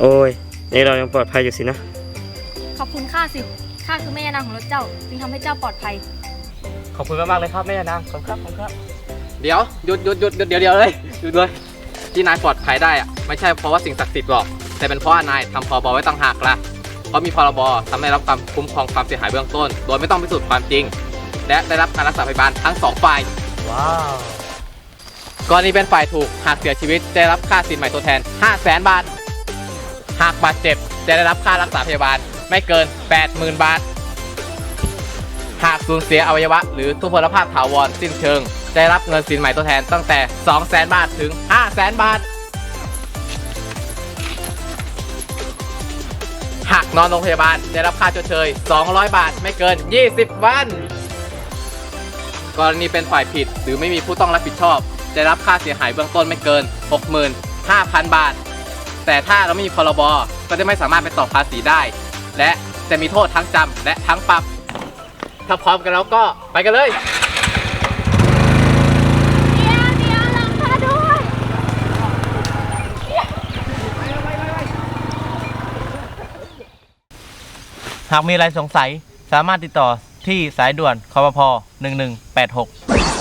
โอ้ย นี่เรายังปลอดภัยอยู่สินะ ขอบคุณข้าสิ ข้าคือแม่ยานางของรถเจ้า จึงทำให้เจ้าปลอดภัย ขอบคุณมากๆเลยครับแม่นางขอบคุณครับขอบคุณครับ เดี๋ยวหยุดหยุดหยุดหยุดเดี๋ยวเดี๋ยวเลยหยุดเลยที่นายปลอดภัยได้อะไม่ใช่เพราะว่าสิ่งศักดิ์สิทธิ์หรอก แต่เป็นเพราะว่านายทำพรบไว้ต่างหากละเพราะมีพรบทำให้รับความคุ้มครองความเสียหายเบื้องต้น โดยไม่ต้องพิสูจน์ความจริง และได้รับการรักษาพยาบาลทั้งสองฝ่าย ว้าวกรณีเป็นฝ่ายถูกหากเสียชีวิตจะได้รับค่าสินใหม่ทดแทน 5 0 0แสนบาท หากบาดเจ็บจะได้รับค่ารักษาพยาบาลไม่เกิน 80,000 บาท หากสูญเสียอวัยวะ หรือทุพพลภาพถาวรสิ้นเชิงจะได้รับเงินสินใหม่ทดแทนตั้งแต่ 2 0 0แสนบาทถึง 5 0 0แสนบาท หากนอนโรงพยาบาลจะได้รับค่าชดเชย 200 บาทไม่เกิน 20 วัน กรณีเป็นฝ่ายผิดหรือไม่มีผู้ต้องรับผิดชอบจะได้รับค่าเสียหายเบื้องต้นไม่เกิน 65,000 บาท แต่ถ้าเราไม่มีพรบก็จะไม่สามารถไปต่อภาษีได้ และจะมีโทษทั้งจำและทั้งปรับ ถ้าพร้อมกันแล้วก็ไปกันเลยหากมีอะไรสงสัยสามารถติดต่อที่สายด่วนคอปพ1186